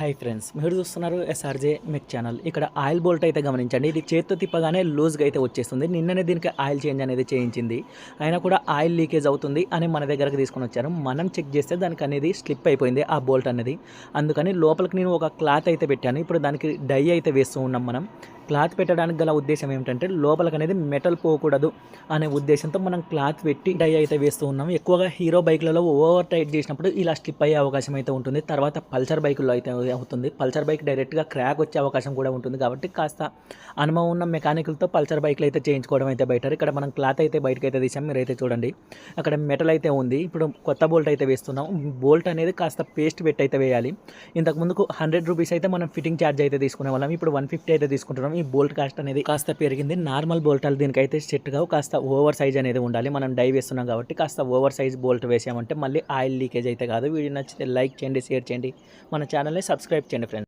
Hi friends మీరు చూస్తున్నారు SRJ mech channel ఇక్కడ ఆయిల్ బోల్ట్ అయితే గమనించండి ఇది చేత్తో తిప్పగానే లూజ్గా అయితే వచ్చేస్తుంది. నిన్ననే దీనికి ఆయిల్ చేంజ్ అనేది చేయించింది. అయినా కూడా ఆయిల్ లీకేజ్ అవుతుంది అని మన దగ్గరకు తీసుకొని వచ్చారు. మనం చెక్ చేస్తే దానికి అనేది స్లిప్ అయిపోయింది ఆ బోల్ట్ అనేది. అందుకని లోపలికి నేను ఒక క్లాత్ అయితే పెట్టాను. ఇప్పుడు దానికి డై అయితే వేస్తూ ఉన్నాం మనం. క్లాత్ పెట్టడానికి గల ఉద్దేశం ఏమిటంటే లోపలికి అనేది మెటల్ పోకూడదు అనే ఉద్దేశంతో మనం క్లాత్ పెట్టి డై అయితే వేస్తూ ఉన్నాం. ఎక్కువగా హీరో బైక్లలో ఓవర్ టైట్ చేసినప్పుడు ఇలా స్లిప్ అయ్యే అవకాశం అయితే ఉంటుంది. తర్వాత పల్సర్ బైకుల్లో అయితే అవుతుంది. పల్సర్ బైక్ డైరెక్ట్గా క్రాక్ వచ్చే అవకాశం కూడా ఉంటుంది. కాబట్టి కాస్త అనుభవం ఉన్న మెకానికల్తో పల్సర్ బైక్లు అయితే చేయించుకోవడం అయితే బెటర్. ఇక్కడ మనం క్లాత్ అయితే బయటకు అయితే తీసాం. మీరైతే చూడండి. అక్కడ మెటల్ అయితే ఉంది. ఇప్పుడు కొత్త బోల్ట్ అయితే వేస్తున్నాం. బోల్ట్ అనేది కాస్త పేస్ట్ పెట్టి అయితే వేయాలి. ఇంతకు ముందుకు హండ్రెడ్ రూపీస్ అయితే మనం ఫిట్టింగ్ ఛార్జ్ అయితే తీసుకునే వాళ్ళం. ఇప్పుడు వన్ ఫిఫ్టీ అయితే తీసుకుంటున్నాం. ఈ బోల్ట్ కాస్ట్ అనేది కాస్త పెరిగింది. నార్మల్ బోల్టాలు దీనికైతే సెట్ కావు. కాస్త ఓవర్ సైజ్ అనేది ఉండాలి. మనం డై వేస్తున్నాం కాబట్టి కాస్త ఓవర్ సైజ్ బోల్ట్ వేసామంటే మళ్ళీ ఆయిల్ లీకేజ్ అయితే కాదు. వీడియో నచ్చితే లైక్ చేయండి షేర్ చేయండి. మన ఛానల్ని సబ్స్క్రైబ్ చేయండి ఫ్రెండ్స్.